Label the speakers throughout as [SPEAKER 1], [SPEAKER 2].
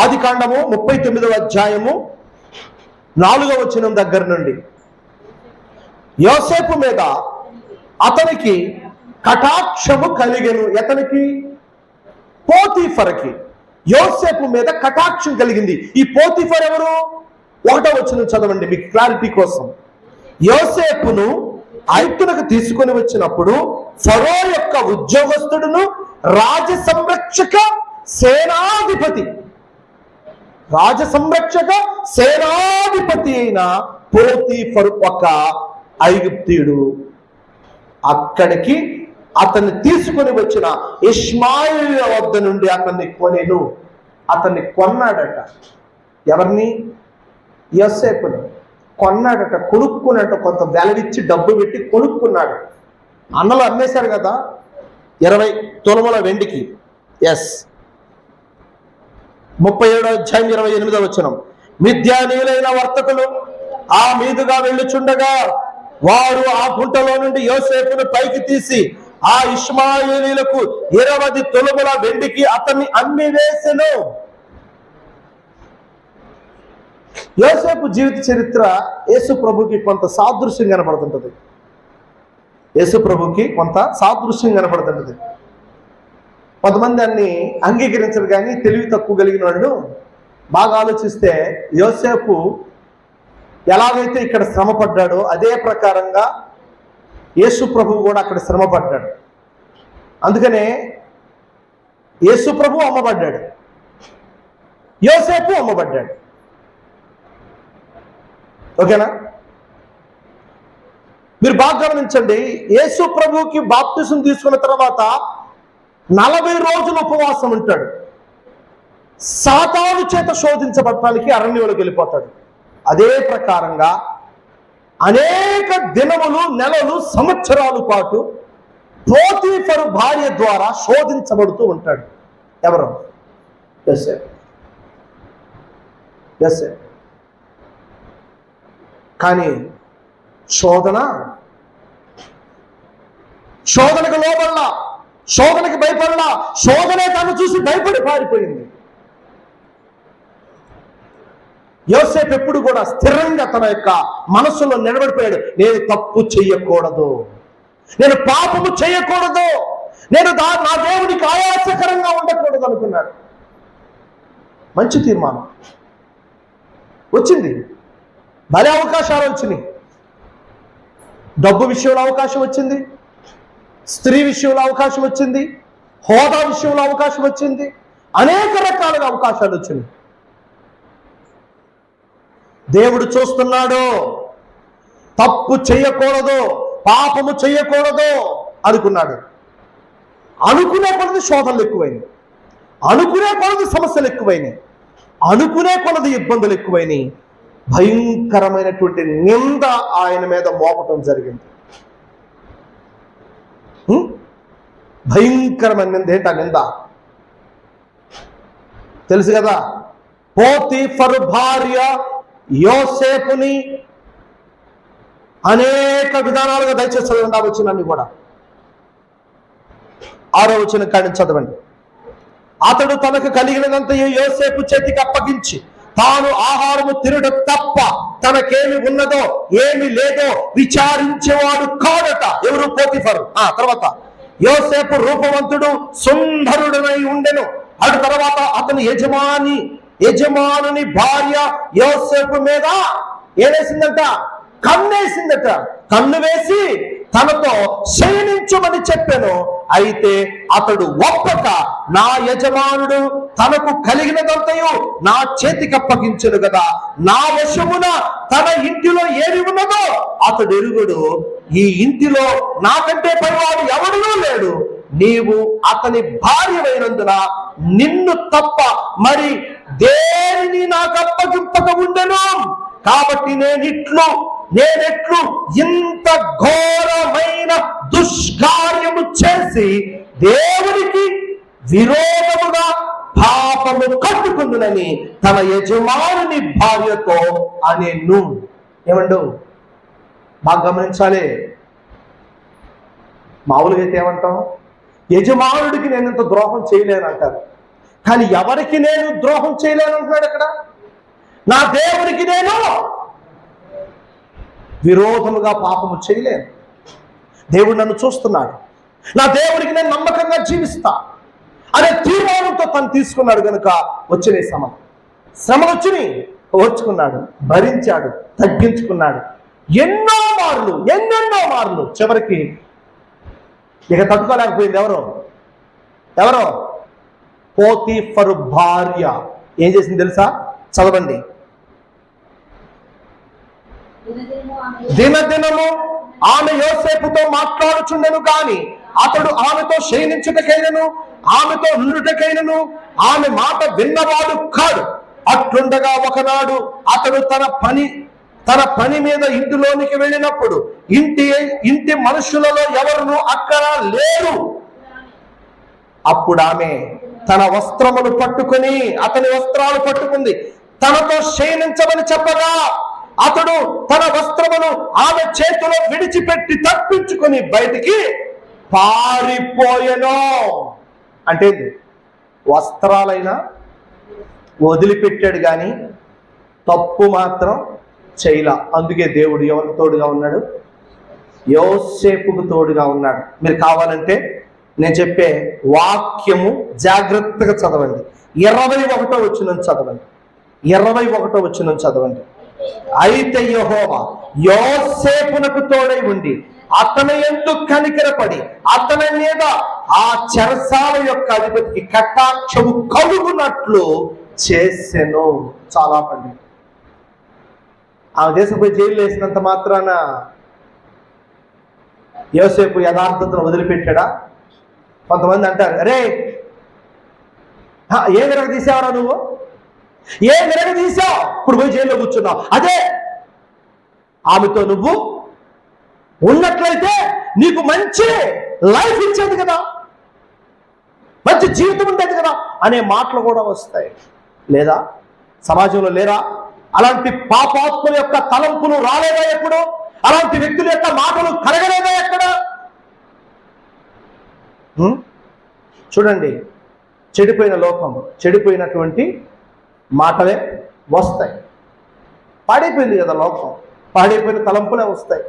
[SPEAKER 1] ఆది కాండము ముప్పై తొమ్మిదవ అధ్యాయము నాలుగవ వచనం దగ్గర నుండి. యోసేపు మీద అతనికి కటాక్షము కలిగెను. ఎతనికి? పోతీఫర్కి. యోసేపు మీద కటాక్షం కలిగింది. ఈ పోతీఫర్ ఎవరు? ఒకటో వచ్చిన చదవండి మీకు క్లారిటీ కోసం. యోసేపును ఐక్యులకు తీసుకొని వచ్చినప్పుడు ఫరో యొక్క ఉద్యోగస్తుడును రాజ సంరక్షక సేనాధిపతి రాజ సంరక్షక సేనాధిపతి అయిన పోతీఫర్ ఒక ఐగుప్తీయుడు. అక్కడికి అతన్ని తీసుకొని వచ్చిన ఇస్మాయిల్ వద్ద నుండి అతన్ని కొనేను. అతన్ని కొన్నాడట. ఎవరిని? యోసేపుని. కొన్నాడట కొనుక్కున్నట్టు కొంత వెలవిచ్చి డబ్బు పెట్టి కొనుక్కున్నాడు. అన్నలు అమ్మేశారు కదా? ఇరవై తులముల వెండికి. ఎస్ ముప్పై ఏడో అధ్యాయం ఇరవై ఎనిమిదో వచనం. మిథ్యానీయులైన వర్తకులు ఆ మీదుగా వెళ్ళుచుండగా వారు ఆ గుంటలో నుండి యోసేపును పైకి తీసి ఆ ఇస్మాయిలీలకు ఇరవై తొలుముల వెండికి అతన్ని అమ్మి వేసెను. యోసేపు జీవిత చరిత్ర యేసు ప్రభుకి కొంత సాదృశ్యం కనపడుతుంటది యేసు ప్రభుకి కొంత సాదృశ్యం కనపడుతుంటది కొంతమంది దాన్ని అంగీకరించరు కానీ తెలివి తక్కువ కలిగిన వాళ్ళు బాగా ఆలోచిస్తే యోసేపు ఎలాగైతే ఇక్కడ శ్రమ పడ్డాడో అదే ప్రకారంగా యేసు ప్రభువు కూడా అక్కడ శ్రమ పడ్డాడు అందుకనే యేసు ప్రభు అమ్మబడ్డాడు. యోసేపు అమ్మబడ్డాడు. ఓకేనా? మీరు బాగా గమనించండి యేసు ప్రభుకి బాప్తిసం తీసుకున్న తర్వాత నలభై రోజులు ఉపవాసం ఉంటాడు. సాతాను చేత శోధించబడటానికి అరణ్యంలోకి వెళ్ళిపోతాడు. అదే ప్రకారంగా అనేక దినములు నెలలు సంవత్సరాల పాటు పోతీఫరు భార్య ద్వారా శోధించబడుతూ ఉంటాడు. ఎవరు? ఎస్ ఎస్ కానీ శోధన శోధనకు లోబడలా. శోధనకి భయపడలా. శోధనే తను చూసి భయపడి పారిపోయింది. యోసేపు ఎప్పుడు కూడా స్థిరంగా తన యొక్క మనస్సులో నిలబడిపోయాడు. నేను తప్పు చెయ్యకూడదు. నేను పాపము చేయకూడదు నేను దా నా దేవుడికి ఆయాసకరంగా ఉండకూడదు అనుకున్నాడు. మంచి తీర్మానం. వచ్చింది. భలే అవకాశాలు వచ్చినాయి. డబ్బు విషయంలో అవకాశం వచ్చింది. స్త్రీ విషయంలో అవకాశం వచ్చింది హోదా విషయంలో అవకాశం వచ్చింది అనేక రకాలుగా అవకాశాలు వచ్చినాయి. దేవుడు చూస్తున్నాడు తప్పు చేయకూడదు పాపము చేయకూడదు అనుకున్నాడు. అనుకునే కొలది శోధనలు ఎక్కువైనాయి. అనుకునే కొలది సమస్యలు ఎక్కువైనాయి. అనుకునే కొలది ఇబ్బందులు ఎక్కువైనాయి. భయంకరమైనటువంటి నింద ఆయన మీద మోపటం జరిగింది. భయంకరమైన నింద ఏంట నింద తెలుసు కదా పోతీఫరు భార్య యోసేపుని అనేక విధానాలుగా దయచేసి చదవండి ఆ వచ్చినన్ని కూడా ఆరో వచ్చిన కాడి చదవండి అతడు తనకు కలిగినదంత యోసేపు చేతికి అప్పగించి తాను ఆహారము తినడం తప్ప తనకేమి ఉన్నదో ఏమి లేదో విచారించేవాడు కాడట ఎవరు పోతిఫరు? ఆ తర్వాత యోసేపు రూపవంతుడు సుందరుడనై ఉండెను. అటు తర్వాత అతని యజమాని యజమానుని భార్య యోసేపు మీద ఏమేసిందంట కన్నేసిందట. కన్ను వేసి తనతో శయనించమని చెప్పాను. అయితే అతడు ఒప్పక నా యజమానుడు తనకు కలిగినదంతయు నా చేతికి అప్పగించను కదా. నా వశమున తన ఇంటిలో ఏది ఉన్నదో అతడు ఎరుగుడు. ఈ ఇంటిలో నాకంటే పైవాడు ఎవడనూ లేడు. నీవు అతని భార్యమైనందున నిన్ను తప్ప మరి దేనిని నాకు అప్పగింపక ఉండను? కాబట్టి నేనిట్లు నేనెట్లు ఇంత ఘోరమైన దుష్కార్యము చేసి దేవునికి విరోధముగా పాపము కట్టుకుందునని తన యజమానుని భార్యతో అనేను. ఏమండు? బాగా గమనించాలి. మామూలుగా అయితే ఏమంటాం యజమానుడికి నేను ఇంత ద్రోహం చేయలేను అంటారు. కానీ ఎవరికి నేను ద్రోహం చేయలేను అంటున్నాడు అక్కడ? నా దేవుడికి నేను విరోధముగా పాపము చేయలేను. దేవుడు నన్ను చూస్తున్నాడు. నా దేవుడికి నేను నమ్మకంగా జీవిస్తా. అనే తీర్మానంతో తను తీసుకున్నాడు కనుక వచ్చినాయి ఈ శ్రమ శ్రమలు వచ్చినాయి ఓర్చుకున్నాడు భరించాడు తగ్గించుకున్నాడు. ఎన్నో మార్లు ఎన్నెన్నో మార్లు చివరికి ఇక తట్టుకోలేకపోయింది ఎవరు? ఎవరో? పోతీఫరు భార్య. ఏం చేసింది తెలుసా? చదవండి.
[SPEAKER 2] దినదినము ఆమె
[SPEAKER 1] ఆమె యోసేపుతో మాట్లాడుచుండెను గాని అతడు ఆమెతో క్షీణించుటకైనను ఆమెతో నుండుటకైనను ఆమె మాట విన్నవాడు కాడు. అట్లుండగా ఒకనాడు అతడు తన పని తన పని మీద ఇంటిలోనికి వెళ్ళినప్పుడు ఇంటి ఇంటి మనుషులలో ఎవరును అక్కడ లేరు. అప్పుడు ఆమె తన వస్త్రములు పట్టుకొని అతని వస్త్రాలు పట్టుకుంది. తనతో శయనించమని చెప్పగా అతడు తన వస్త్రమును ఆమె చేతిలో విడిచిపెట్టి తప్పించుకొని బయటికి పారిపోయెను. అంటే వస్త్రాలైనా వదిలిపెట్టాడు కానీ తప్పు మాత్రం చేయలా. అందుకే దేవుడు ఎవరికి తోడుగా ఉన్నాడు? యోసేపుకు తోడుగా ఉన్నాడు. మీరు కావాలంటే నేను చెప్పే వాక్యము జాగ్రత్తగా చదవండి. ఇరవై ఒకటో వచ్చిన చదవండి. ఇరవై ఒకటో వచ్చిన చదవండి. అయితే యెహోవా యోసేపునకు తోడై ఉండి అతని ఎందుకు కనికరపడి అతని మీద ఆ చెరసాల యొక్క అధిపతికి కటాక్షము కలుగునట్లు చేసెను. చాలా పండి ఆ దేశం పోయి జైలు వేసినంత మాత్రాన యోసేపు యథార్థతను వదిలిపెట్టాడా? కొంతమంది అంటారు అరే ఏ విరగ తీసేవరా నువ్వు? ఏ విరగ తీసావు? ఇప్పుడు పోయి జైల్లో కూర్చున్నావు. అదే ఆమెతో నువ్వు ఉన్నట్లయితే నీకు మంచి లైఫ్ ఇచ్చేది కదా. మంచి జీవితం ఉండేది కదా అనే మాటలు కూడా వస్తాయి. లేదా? సమాజంలో లేరా? అలాంటి పాపాత్ముల యొక్క తలంపులు రాలేదా ఎప్పుడు? అలాంటి వ్యక్తుల యొక్క మాటలు కరగలేదా ఎక్కడ? చూడండి చెడిపోయిన లోకం చెడిపోయినటువంటి మాటలే వస్తాయి. పాడైపోయింది కదా లోకం. పాడైపోయిన తలంపులే వస్తాయి.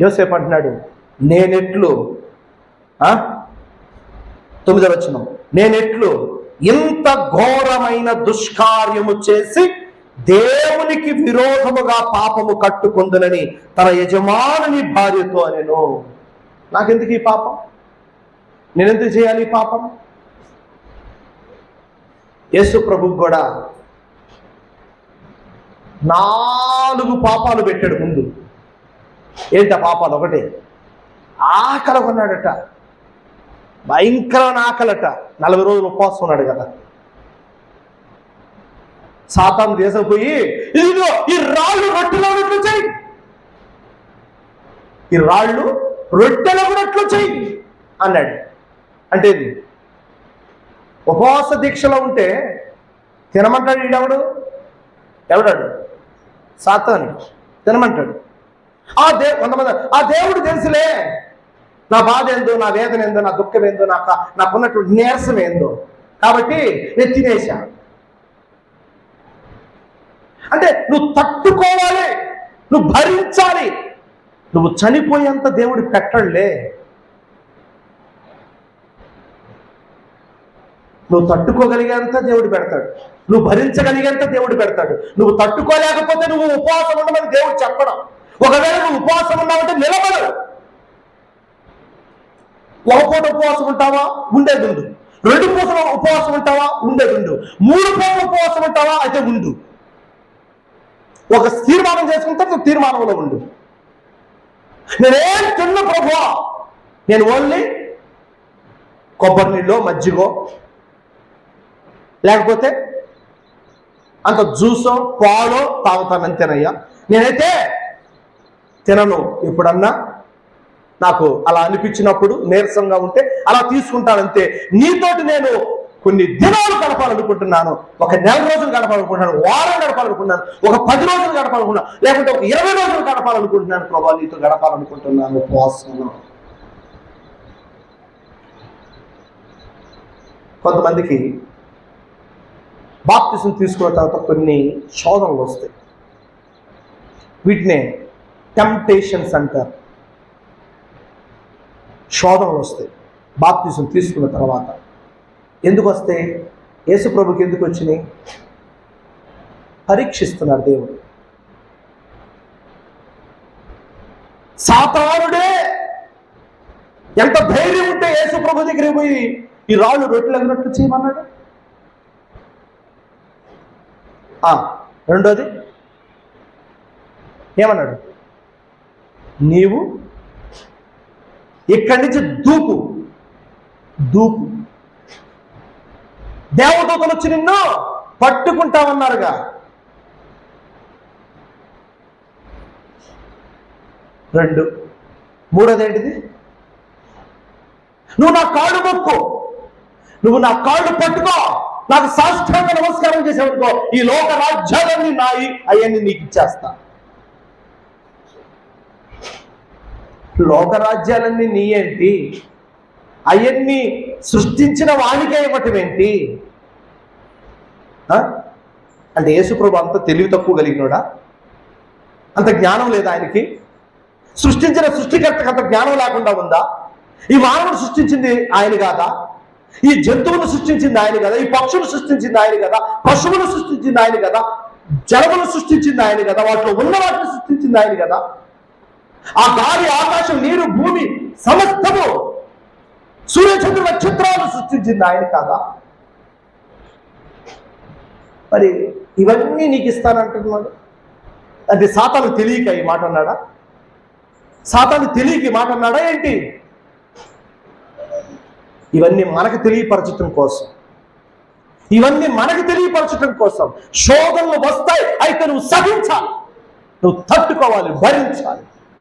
[SPEAKER 1] యోసేపు అంటున్నాడు నేనెట్లు తొమ్మిదో వచ్చిన నేనెట్లు ఇంత ఘోరమైన దుష్కార్యము చేసి దేవునికి విరోధముగా పాపము కట్టుకుందునని తన యజమానుని భార్యతో నేను నాకెందుకు ఈ పాపం? నేనెందుకు చేయాలి ఈ పాపం? యేసు ప్రభు కూడా నాలుగు పాపాలు పెట్టాడు ముందు. ఏంటి పాపాలు? ఒకటే. ఆకలి కొన్నాడట భయంకరమైన ఆకలట నలభై రోజులు ఉపవాసం ఉన్నాడు కదా. సాతాను దేశం పోయి ఇదిగో ఈ రాళ్ళు రొట్టెలో ఉన్నట్లు చేయి ఈ రాళ్ళు రొట్టెలో ఉన్నట్లు చేయి అన్నాడు. అంటే ఇది ఉపవాస దీక్షలో ఉంటే తినమంటాడు ఈడెవడు? ఎవడాడు? సాతాను. తినమంటాడు. ఆ దే కొంతమంది ఆ దేవుడు తెలుసులే. నా బాధ ఏందో నా వేదన ఏందో నా దుఃఖం ఏందో నాకు నాకున్నటువంటి నీరసం ఏందో. కాబట్టి నేను తినేశా. అంటే నువ్వు తట్టుకోవాలి నువ్వు భరించాలి. నువ్వు చనిపోయేంత దేవుడు పెట్టడులే. నువ్వు తట్టుకోగలిగేంత దేవుడు పెడతాడు. నువ్వు భరించగలిగేంత దేవుడు పెడతాడు. నువ్వు తట్టుకోలేకపోతే నువ్వు ఉపవాసం ఉండమని దేవుడు చెప్పడం. ఒకవేళ నువ్వు ఉపవాసం ఉన్నావంటే నిలబడవు. ఒక పూట ఉపవాసం ఉంటావా? ఉండేది ఉండు రెండు పూటల ఉపవాసం ఉంటావా? ఉండేది ఉండు మూడు పూటల ఉపవాసం ఉంటావా? అయితే ఉండు. ఒక తీర్మానం చేసుకుంటే నువ్వు తీర్మానంలో ఉండు. నేనేం తిన్న ప్రభువా? నేను ఓన్లీ కొబ్బరి నీళ్ళో మజ్జిగో లేకపోతే అంత జ్యూసో పాలో తాగుతానంతేనయ్యా. నేనైతే తినను ఎప్పుడన్నా. నాకు అలా అనిపించినప్పుడు నీరసంగా ఉంటే అలా తీసుకుంటానంతే. నీతోటి నేను కొన్ని దినాలు గడపాలనుకుంటున్నాను. ఒక నెల రోజులు గడపాలనుకుంటున్నాను. వారం గడపాలనుకుంటున్నాను. ఒక పది రోజులు గడపాలనుకుంటున్నాను. లేకుంటే ఒక ఇరవై రోజులు గడపాలనుకుంటున్నాను. ప్రభా నీతో గడపాలనుకుంటున్నాను. ఉపవాసంలో కొంతమందికి బాప్తిసం తీసుకున్న తర్వాత కొన్ని శోధనలు వస్తాయి. వీటినే టెంప్టేషన్స్ అంటారు. శోధనలు వస్తాయి. బాప్తిసం తీసుకున్న తర్వాత ఎందుకు వస్తాయి? యేసుప్రభుకి ఎందుకు వచ్చినాయి? పరీక్షిస్తున్నారు దేవుడు. సాతానుడే ఎంత ధైర్యం ఉంటే యేసుప్రభు దగ్గరికి పోయి ఈ రాళ్ళు రొట్టెలు ఎగినట్లు చేయమన్నాడు ఆ, రెండోది? ఏమన్నాడు? నీవు ఇక్కడి నుంచి దూకు. దూకు. దేవదూతలు వచ్చి నిన్ను పట్టుకుంటామన్నారుగా. రెండు. మూడోది ఏంటిది నువ్వు నా కాళ్ళు మొక్కు. నువ్వు నా కాళ్ళు పట్టుకో. నాకు సాష్టాంగ నమస్కారం చేసేవనుకో ఈ లోక రాజ్యాలన్నీ నాయి అవన్నీ నీకు ఇచ్చేస్తా లోక రాజ్యాలన్నీ నీ ఏంటి అవన్నీ సృష్టించిన వానికే ఇవ్వటం ఏంటి ఆ? అంటే యేసుప్రభు అంత తెలివి తక్కువ కలిగినోడా? అంత జ్ఞానం లేదా ఆయనకి? సృష్టించిన సృష్టికర్తకు అంత జ్ఞానం లేకుండా ఉందా? ఈ మానవుడు సృష్టించింది ఆయన కాదా? ఈ జంతువును సృష్టించింది ఆయన కదా ఈ పక్షులు సృష్టించింది ఆయన కదా పశువులు సృష్టించింది ఆయన కదా జలములు సృష్టించింది ఆయన కదా వాటిలో ఉన్న వాటిని సృష్టించింది ఆయన కదా. ఆ గాలి ఆకాశం నీరు భూమి సమస్తము సూర్యచంద్ర నక్షత్రాలు సృష్టించింది ఆయన కదా? మరి ఇవన్నీ నీకు ఇస్తానంటున్నాడు. అంటే సాతాను తెలియక ఈ మాట అన్నాడా? సాతాను తెలియక ఈ మాట అన్నాడా ఏంటి? ఇవన్నీ మనకు తెలియపరచటం కోసం. ఇవన్నీ మనకు తెలియపరచటం కోసం. శోధనలు వస్తాయి అయితే నువ్వు సహించాలి. నువ్వు తట్టుకోవాలి భరించాలి.